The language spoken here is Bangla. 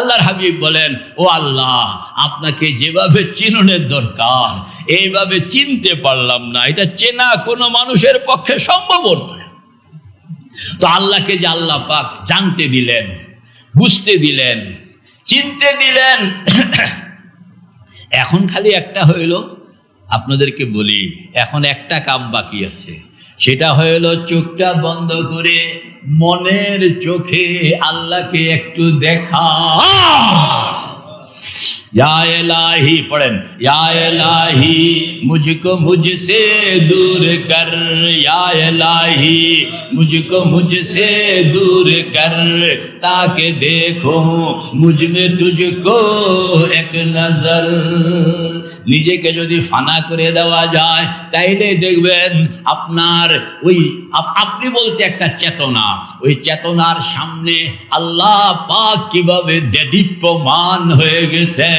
আল্লাহর হাবিব বলেন, ও আল্লাহ, আপনাকে যেভাবে চিননের দরকার, এইভাবে চিনতে পারলাম না। এটা চেনা কোনো মানুষের পক্ষে সম্ভব নয়। তো আল্লাহকে যে আল্লাহ পাক জানতে দিলেন, বুঝতে দিলেন, চিনতে দিলেন, এখন খালি একটা হইল, আপনাদেরকে বলি, এখন একটা কাম বাকি আছে। সেটা হইল চোখটা বন্ধ করে মনের চোখে আল্লাহকে একটু দেখা। या इलाही पढ़न या इलाही मुझको मुझसे दूर कर या इलाही मुझको मुझसे दूर कर ताकि देखो मुझ में तुझको एक नजर নিজেকে যদি ফানা করে দেওয়া যায় তাইলে দেখবেন আপনার ওই আপ- আপনি বলতে একটা চেতনা ওই চেতনার সামনে আল্লাহ পাক কিভাবে দেদীপ্যমান হয়ে গেছেন